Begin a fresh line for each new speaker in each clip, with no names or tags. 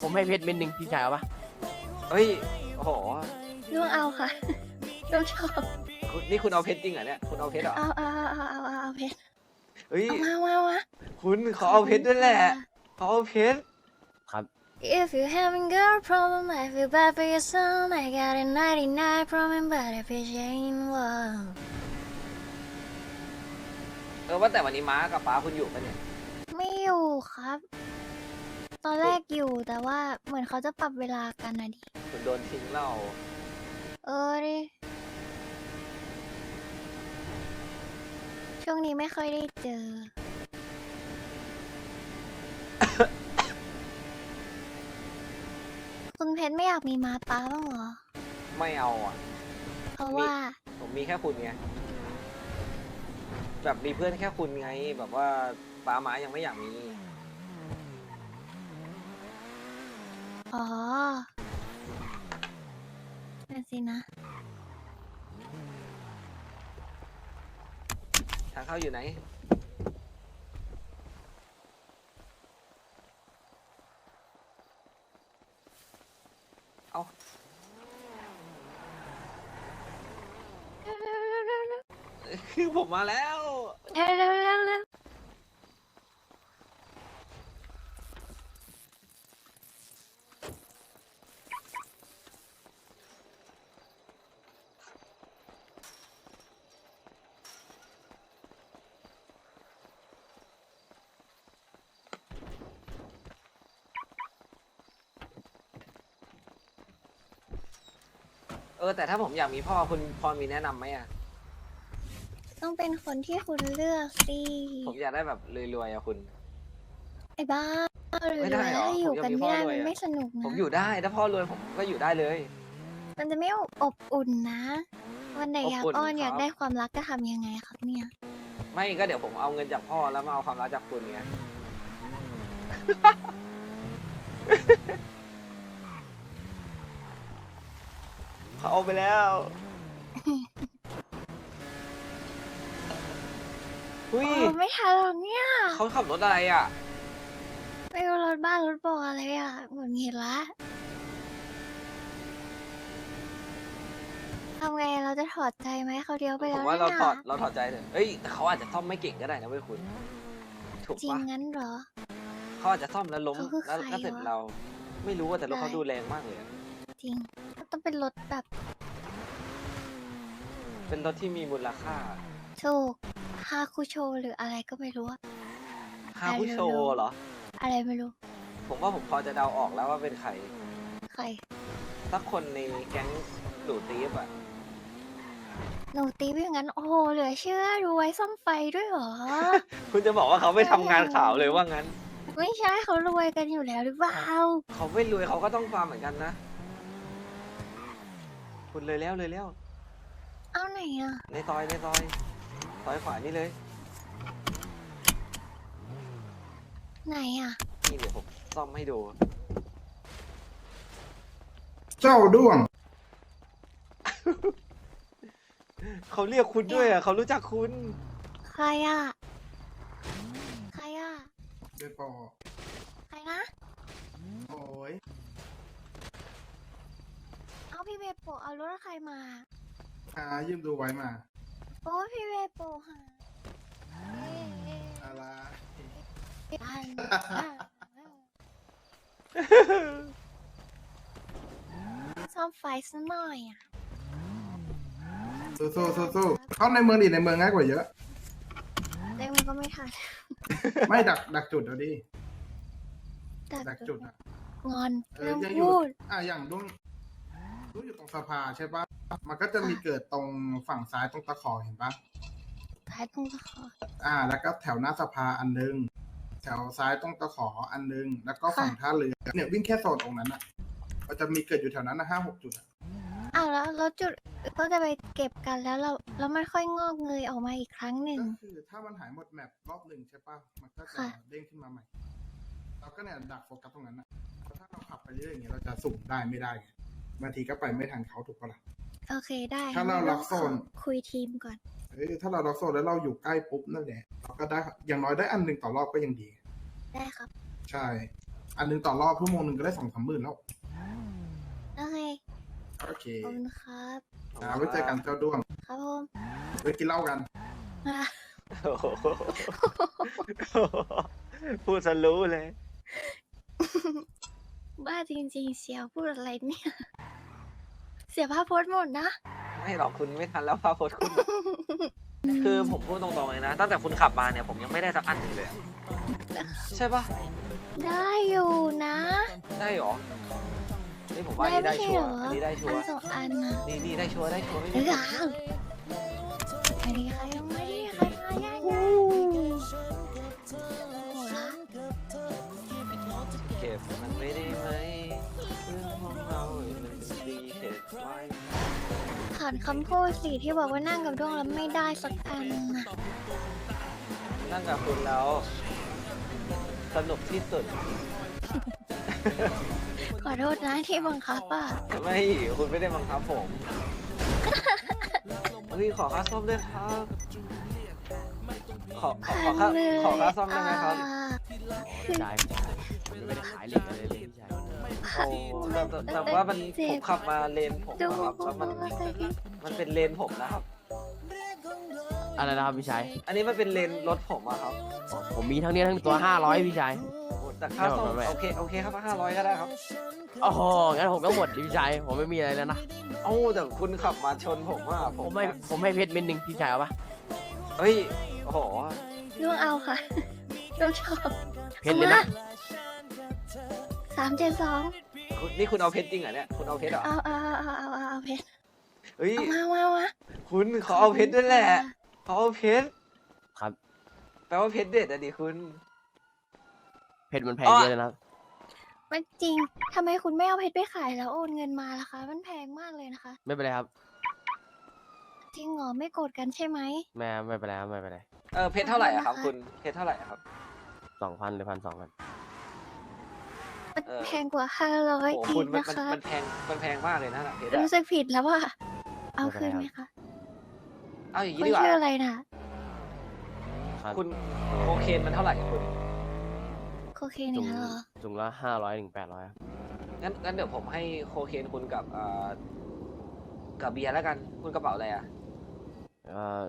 ผมให้เพชรเม็ดหนึ่งพี่ชายเอาปะ
เฮ้ย โอ้โห
ลุงเอาค่ะลุงชอบ
คุณนี่คุณเอาเพชรจริงเหรอเนี่ย คุณเอาเพชรเหรอ
เอาเอาเอาเอาเอาเอาเพชร
เฮ้ย
เอามามามา
คุณเขาเอาเพชรด้วยแหละเขาเอาเพชร
ครับ
If you having girl problem I feel bad for your son I got a 99 problem but if it ain't one
เออว่าแต่วันนี้ม้ากับป้าคุณอยู่ปะเนี่ย
ไม่อยู่ครับ ตอนแรกอยู่แต่ว่าเหมือนเขาจะปรับเวลากันนะดิ
คุณโดนทิ้งเรา
เออดิช่วงนี้ไม่ค่อยได้เจอ คุณเพชรไม่อยากมีม้าป้าบ้างเหรอ
ไม่เอาอะ
เพราะว่า
ผมมีแค่คุณไง แบบมีเพื่อนแค่คุณไง แบบว่าป้าม้ายังไม่อยากมี
อ๋อนั่นสินะ
ทางเข้าอยู่ไหน เอาคือผมมาแล้ว
เร็วเร็วเร็วเร็ว
เออแต่ถ้าผมอยากมีพ่อคุณพอมีแนะนำไหมอะ
ต้องเป็นคนที่คุณเลือกสิ
ผมอยากได้แบบรวยๆอะคุณ
ไอ้บ้าหรือ
ไม่ได้เหรอ
ถ้าอยู่
ผม
กัน
ยังมี
ไม่ได้
พ่อรวย
มัน
อะ
ไม่สนุกนะ
ผมอยู่ได้ถ้าพ่อรวยผมก็อยู่ได้เลย
มันจะไม่อบอุ่นนะ วันไหนอยาก
อบอุ่น
อ้อน
ครับ
อยากได้ความรักจะทำยังไงครับเนี่ย
ไม่ก็เดี๋ยวผมเอาเงินจากพ่อแล้วมาเอาความรักจากคุณไง เขาเอาไปแล้วหุย
โอ้ไม่ทันหรอกเนี่ย
เขาขับรถอะไรอะ
ไม่รู้รถบ้านรถบอกอะไรอะหงุดหงิดละทำไงเราจะถอดใจไหมเขาเดียวไป
ผ
แล้ว
มว่าเรา
นี่ย
ถอดเราถอดใจเถอะเอ้ยแต่เขาอาจจะซ่อมไม่เก่งก็ได้นะเว้ยคุณ ถูก
จริง
ปะ
งั้นเหรอ
เขาอาจจะซ่อมแล้วล้ม
เขาคือ
แล้ว
ใคร
ก็เสร็จ
วะ
เรา ไม่รู้ว่าแต่รถเขา
ใช่
ดูแรงมากเลยอะ
จริงก็ต้องเป็นรถแบบ
เป็นรถที่มีมูลค่า
โชคฮาคุโชหรืออะไรก็ไม่รู้อะ
ฮาคุโช
ใครรู้
เหรอ
อะไรไม่รู้
ผมว่าผมพอจะเดาออกแล้วว่าเป็นใคร
ใคร
สักคนในแก๊งหลูตีฟอะ
หนูตีไปอย่างนั้น โอ้โหเหลือเชื่อรวยซ่อมไฟด้วยเหรอ
คุณจะบอกว่าเขาไม่ทำงานข่าวเลยว่างั้น
ไม่ใช่เขารวยกันอยู่แล้วหรือเปล่า
เขาไม่รวยเขาก็ต้องฟาร์มเหมือนกันนะ คุณเลยแล้วเลยแล้ว
เอาไหนอะ
ในซอยในซอยซอยขวานี่เลย
ไหนอะ
นี่เดี๋ยวผมซ่อมให้ดู
เจ้าด้วง
เขาเรียกคุณด้วยอะเขารู้จักคุณ
ใครอะใครอะ
เดปอ
ใครนะ
โอ้ย
เอาพี่เวโปะเอารถใครมา
อายืมดูไว้มา
โอ้พี่เวโปะหาเอ๊ะ
อะไร
อันซ่อมไฟซะหน่อยอะ
สู้สู้สู้สู้เข้าในเมืองดิในเมืองง่ายกว่าเยอะ
แต่มันก็ไม่ทัน
ไม่ดักดักจุดเอาดิ
แต่
ดักจุดอะ
งอน
เอ
เรื่
อ
อง
ยังอยู่
พูด
อะอย่างด้วง ด้วงอยู่ตรงสภาใช่ปะมันก็จะมีเกิดตรงฝั่งซ้ายตรงตะขอเห็นปะ
ท้ายตรงตะขอ
อ่า แล้วก็แถวหน้าสภาอันนึง แถวซ้ายตรงตะขออันนึง แล้วก็ฝั่งท่าเรือ เนี่ยวิ่งแค่โซนตรงนั้นอะมันจะมีเกิดอยู่แถวนั้นนะห้าหกจุดอะ
อ้าวแล้วแล้วจุดก็จะไปเก็บกันแล้วเราแล้วมันค่อยงอกเงยออกมาอีกครั้งหนึ่ง
ก็คือถ้ามันหายหมดแมปรอบหนึ่งใช่ปะมันก็จะ
ค่ะ
เด้งขึ้นมาใหม่เราก็เนี่ยดักโฟกัสตรงนั้นนะเพราะถ้าเราขับไปเรื่อยๆอย่างเงี้ยเราจะสุ่มได้ไม่ได้ไง บางทีก็ไปไม่ทันเขาถูกปะล่ะ
โอเคได้
ถ้าเรา
งั้น
ล็อกโซน
ขอคุยทีมก่อน
เอ้ยถ้าเราล็อกโซนแล้วเราอยู่ใกล้ปุ๊บนั่นแหละเราก็ได้อย่างน้อยได้อันหนึ่งต่อรอบก็ยังดี
ได้ครับ
ใช่ อันหนึงต่อรอบชั่วโมงหนึ่งก็ได้สองสามหมื่นแล้ว
โอเค
โอเค
ขอบคุณครับ
อ่าไว้เจอกันเจ้าด้วง
ครับผม
ไว้กินเหล้ากัน
อะ
โอ้โหพูดซะรู้เลย
บ้าจริงๆเสียพูดอะไรเนี่ย เสียภาพโพสต์หมดนะ
ไม่หรอกคุณไม่ทันแล้วพาโพสต์คุณ คือผมพูดตรงๆเลยนะ ตั้งแต่คุณขับมาเนี่ยผมยังไม่ได้สักอันหนึ่งเลยอะใช่ปะ
ได้อยู่นะ
ได้หรอนี่ผมว่า
ได้
นี่ได้
ไม่ใช่
ชัว
เหร
ร์
อ
อันนี้ได้ชัว
อัน
ร์
สองอันนะ
นี่นี่ได้ชัวร์ได้ชัวร์ไม่
เอ้
มี
ยอ้าวไม่ได้ใคร ถอนคำพูดสิที่บอกว่านั่งกับดวงแล้วไม่ได้สักอันน่ะ
นั่งกับคุณแล้ว สนุกที่สุด
ขอโทษนะที่บังคับอะ
ไม่คุณไม่ได้บังคับผมเฮ้ยขอค่าซ่อมด้วยครับ ขอขอขอค่าขอค่าซ่อมได้ไหมครับ
อ่า
พี่ชายผมยังไม่ได้ขายเหล็กอะไรเลย พี่ชาย
โอ้แต่แต่แต่ว่ามันผมขับมาเลนผม
ดู
อะครับแล้วมันมันเป็นเลนผมนะครับ
อะไรนะครับพี่ชาย
อันนี้มันเป็นเลนรถผมอะครับ
ผมมีทั้งเนี้ยทั้งตัว500พี่ชาย
โอ้แต่ค่าซ่อม
ไม่ไม่ไม่
โอเคโอเคครับห้าร้อยก็ได้ครับ
โอ้โหงั้นผมก็หมดดิพี่ชายผมไม่มีอะไรแล้วนะ
เอ้าแต่คุณขับมาชนผมอะผ
ผมมให้ผมให้เพชรเม็ดหนึ่งพี่ชายเอาปะ
เฮ้ยโอ้โห
ดวงเอาค่ะดวงชอบ
เพชรเลยนะ
สามเจ็ดสอง
คุณนี่คุณเอาเพชรจริงเหรอเนี่ยคุณเอาเพชรเหรอ
เอาเอาเอาเอาเอาเอาเพชร
เฮ้ย
เอามามามา
คุณเขาเอาเพชรด้วยแหละเขาเอาเพชร
ครับ
แปลว่าเพชรเด็ดอะดิคุณ
เพชรมันแพงเยอะเลยนะครับ
มันจริงทำไมคุณไม่เอาเพชรไปขายแล้วโอนเงินมาล่ะคะ มันแพงมากเลยนะคะ
ไม่เป็นไรครับ
จริงเหรอไม่โกรธกันใช่ไหม
แม่ไม่เป็นไรครับไม่เป็นไร
เออเพชรเท่าไหร่อะครับ
นะคะ
คุณเพชรเท่าไหร่อะครับ
สองพันหรือพันสองกัน
มัน
เออ
แพงกว่าห้าร้อย
โอ้
อี
คุ
ก
ณมัน
นะ
มัน
คะ
มันแพงมันแพงมากเลยนะน่ะเพชรอะ
รู้สึกผิดแล้วว่า เอาคืนไหมคะ
เอาอย่าง
คุ
นี้
ณ
ดีกว่า
ชื่ออะไรน่ะ
ครับ
คุณโคเคนมันเท่าไหร่คุณ
โคเคนอย่างนั้นเหรอ
จุงละห้าร้อยถึงแปดร้อย
งั้นงั้นเดี๋ยวผมให้โคเคนคุณกับเอ่อกับเบียร์แล้วกันคุณกระเป๋าอะไรอะ
เอ่อ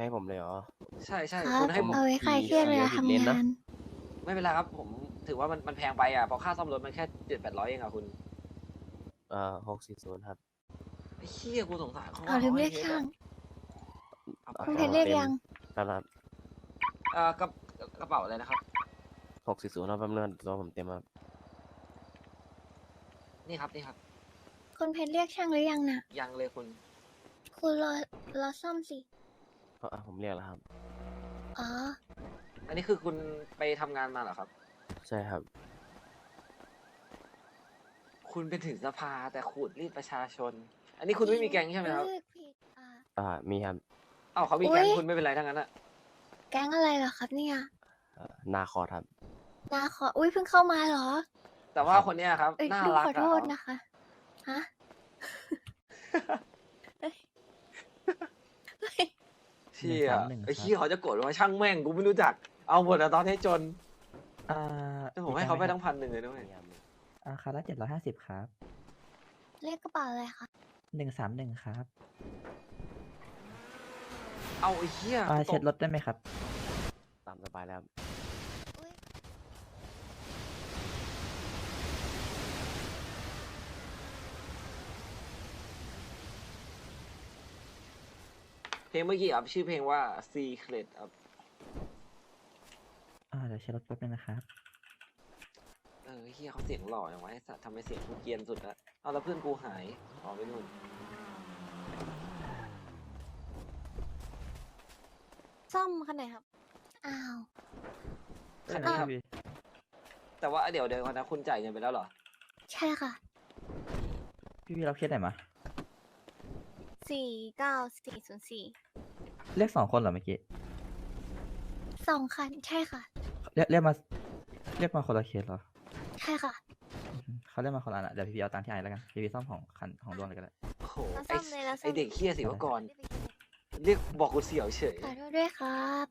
ให้ผมเลยเหรอ
ใช่ใช่
ครับ
คุณให้ผม
เอาไว้ใครเครียดเวลา
ผิด
ทำ
เลน
งา
นะ
น
ไม่เป็นไรครับผม ถือว่ามันมันแพงไปอะเพราะค่าซ่อมรถมันแค่เจ็ดแปดร้อยเองอะคุณ
เอ่อหกสี่ศูนย์ครับ
ไอ้เหี้ยกูสงสารเขา
เอาลืมเรียก
ให้พช
ช่าง
เอาไป
คุณเพชรเรียกยัง
ครับครับ
เอ่อกระกระเป๋าอะไรนะครับ
หกสี่ศูนย์ครับแป๊บนึงตัวผมเต็มครับ
นี่ครับนี่ครับ
คุณเพชรเรียกช่างหรือยังน่ะ
ยังเลยคุณ
คุณรอรอซ่อมสิ
ก็อะผมเรียกแล้วครับ
อ๋อ
อันนี้คือคุณไปทำงานมาเหรอครับ
ใช่ครับ
คุณเป็นถึงสภาแต่ขูดรีดประชาชน อันนี้คุณไม่มีแก๊งใช่ไหมครับ
เลือกผิดอะ
อ่า มีครับ
เอ้าเขามีแก๊ง
อุ๊ย
คุณไม่เป็นไรทั้งนั้นอะ
แก๊งอะไรเหรอครับเนี่ย
เอ่อนาคอร์ดครับ
นาขออุ้ยเพิ่งเข้ามาเหรอ
แต่ว่า
ครับ
คนเนี้ยครับ
เอ้ย
น่า
ดู
รัก
ขอ
อะ
โทษนะคะ ฮะเอ้ยเฮ้ย
เชี่ย
หนึ่งสามหนึ่ง
ไอ้
ครับ
เชี่ยเขาจะโกรธว่าช่างแม่งกูไม่รู้จัก เอาหมดอะตอนให้จน
อ่า
แต่ผมให้เขาไปตั้งพันหนึ่งเลยด้วย
อ่าคาร์ละเจ็ดร้อยห้าสิบครับ
เลขกระเป๋าอะไรคะ
หนึ่งสามหนึ่งครับ
เอาไอ้เชี่ย
อ่า
ต
เช็ด
ก
รถได้ไหมครับ
ตามสบายแล้วครับ
อุ๊ย
เพลงเมื่อกี้ครับชื่อเพลงว่า Secret ครับ
อ่า เดี๋ยวเช็ดรถแป๊บนึงนะครับ
เออเฮียเขาเสียงหล่ออย่างไวะไอ้สัตว์ทำไมเสียงกูเกรียนสุดละเอาแล้วเพื่อนกูหายอ๋อไปนู่น
ซ่อมคันไหนครับ อ้าว
คันนี้ครับ แต่ว่าเดี๋ยวเดี๋ยวก่อนนะคุณจ่ายเงินไปแล้วเหรอ
ใช่ค่ะ
พี่พี่รับเคสไหนมา
สี่เก้าสี่ศูนย์สี่
เรียกสองคนเหรอเมื่อกี้
สองคัน ใช่ค่ะ
เรียกเรียกมา เรียกมาคนละเคสเหรอ
ใช่ค่ะ
อือฮึเขาเรียกมาคนละอันอะเดี๋ยวพี่พี่เอาตังค์ที่ไอแล้วกันพี่พี่ซ่อมของคันของดวงเลยก็ได้
โอ้โห
แล้ว
ไอ้
ซ่อมเลยแล้วซ่อม
ไอเด็กเฮียสิวกร
ไม่ได้ไปเช็ค
เรียกบอกกูเสี่ยวเฉย
ขอโทษด้วยครับ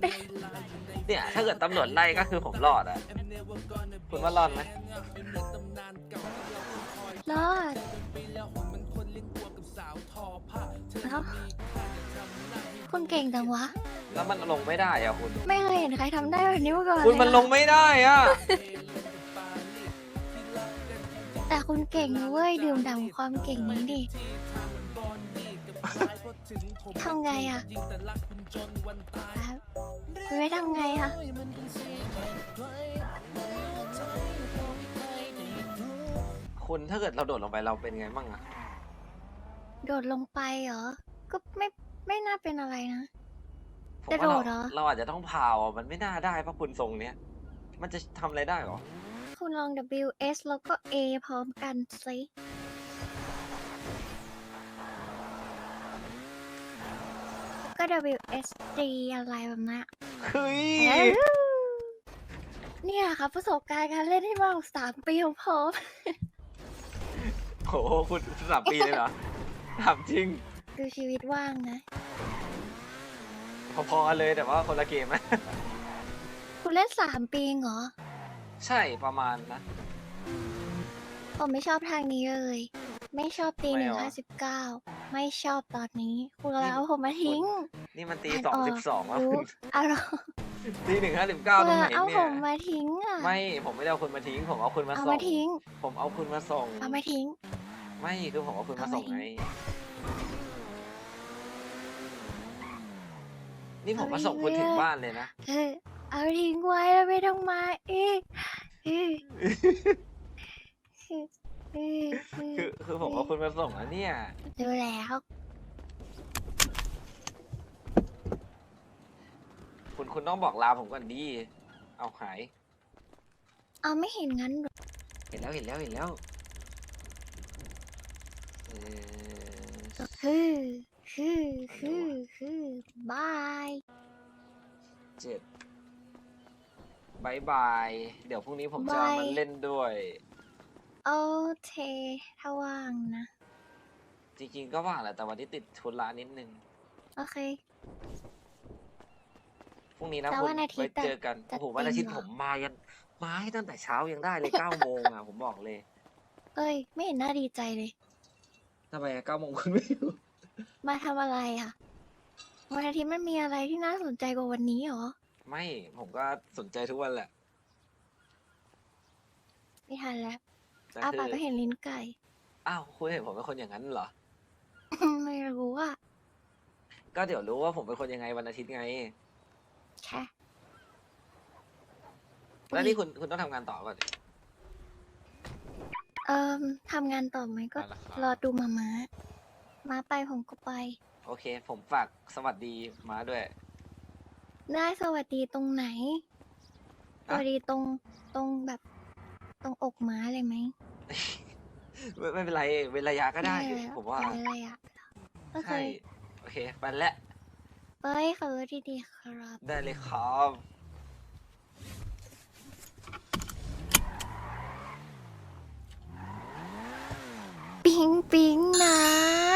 เเนี่ย ถ้าเกิดตำรวจไล่ก็คือผมรอดอะ คุณว่ารอดไหม
รอดแล้วคุณเก่งจังวะ
แล้วมันลงไม่ได้อะคุณ
ไม่เคยเห็นใครทำได้แบบนี้มาก่อน
คุณ
เย
มันลง
อะ
ไม่ได้อะ
แต่คุณเก่งนะเว้ยดื่มด่ำความเก่งนี้ดิทำไงอะครับคุณไม่ทำไงอะ
คุณถ้าเกิดเราโดดลงไปเราเป็นไงบ้างอะ
โดดลงไปเหรอ ก็ไม่ไม่น่าเป็นอะไรนะ
ผม
จะ
ว่า
โด
เรา
ดเหรอ
เราอาจจะต้องพาวอะมันไม่น่าได้เพราะคุณทรงเนี้ยมันจะทำอะไรได้หรอ
คุณลอง W S แล้วก็ A พร้อมกันสิก็ W S D อะไรแบบนั้น
เฮ้ย
เนี่ยค่ะประสบการณ์การเล่นที่มากกว่าสามปีของผม
โหคุณสามปีเลยเหรอถามจริง
คือชีวิตว่างนะ
พอๆกันเลยแต่ว่าคนละเกมนะ
คุณเล่นสามปีเหรอ
ใช่ประมาณนะ
ผมไม่ชอบทางนี้เลย ไม่ชอบตี
ทำไม
หนึ่ง
หรอ
ห้าสิบเก้าไม่ชอบตอนนี้ คุณเอาผมมาทิ้ง
นี่มันตี
อ่าน
สอง
ออก
สิบสองแล้ว
รู้
คุณ
อารมณ์
ตีหนึ่งห้าสิบเก้า
คุณ
ตรงไหน
เอา
เนี่
ผ
ย
มมาทิ้งอะ
ไม่ผมไม่ได้เอาคุณมาทิ้ง ผมเอาคุณมา
เอา
ส่ง
มาทิ้ง
ผมเอาคุณมาส่ง
เอามาทิ้ง
ไม่คือผมเอาคุณมาส่ง
เอามา
ไง
ทิ้ง
นี่ผม
เอามา
มาส่งคุณ
ทิ้
ถึ
ง
ง
เลย
บ้านเลยนะ
เออเอาทิ้งไว้แล้วไม่ต้องมาอีกเออเออเออ
คือคือผมเอาคุณมาส่งแล้วเนี่ย
ดูแล้ว
คุณคุณต้องบอกลาผมก่อนดี เอาหาย
เอาไม่เห็นงั้นหรอ
เห็นแล้วเห็นแล้วเห็นแล้ว เออ
คือคือคือคือบาย
เจ็ดบายบาย เดี๋ยวพรุ่งนี้ผมจะ
บาย
มาเล่นด้วย
โอเคถ้าว่างนะ
จริงๆก็ว่างแหละแต่วันนี้ติดธุระนิดนึง
โอเค
พรุ่งนี้นะ
แต่
คุณ
วันอาทิตย์
ไว้เจอกัน
จะ
โอ้โหวันอาทิตย์
เต็
ผม
เหรอ
มายันมาให้ตั้งแต่เช้ายังได้เลยเก้าโมงอะผมบอกเลย
เอ้ย ไม่เห็นน่าดีใจเลย
ทำไมเก้าโมงคุณไม่อยู่
มาทำอะไรอะ วันอาทิตย์มันมีอะไรที่น่าสนใจกว่าวันนี้เหรอ
ไม่ผมก็สนใจทุกวันแหละ
ไม่ทันแล้ว
แต่
อ้า
คื
ปาก
อ
ก็เห็นลิ้นไก่
อ้าวคุณเห็นผมเป็นคนอย่างนั้นเหรอ
ไม่รู้อะ
ก็เดี๋ยวรู้ว่าผมเป็นคนยังไงวันอาทิตย์ไง
แค่
แล้วนี่คุณคุณต้องทำงานต่อก่อน
เอ่มทำงานต่อไหมก็รอดูมาม้าม้าไปผมก็ไป
โอเค ผมฝากสวัสดีมาด้วย
ได้สวัสดีตรงไหนส
อะ
วัสดีตรงตรงแบบ ตรงอกม้าเลยไหม
ไม่ไม่เป็นไรเว้นระยะก็ได้
ม่แล้ว
ผมว่า
อะไรอะโอเค
ใช่โอเค ไปแล้ว
ไปขอดีๆครับ
ได้เลยครับ
ปิ๊งปิ๊งนะ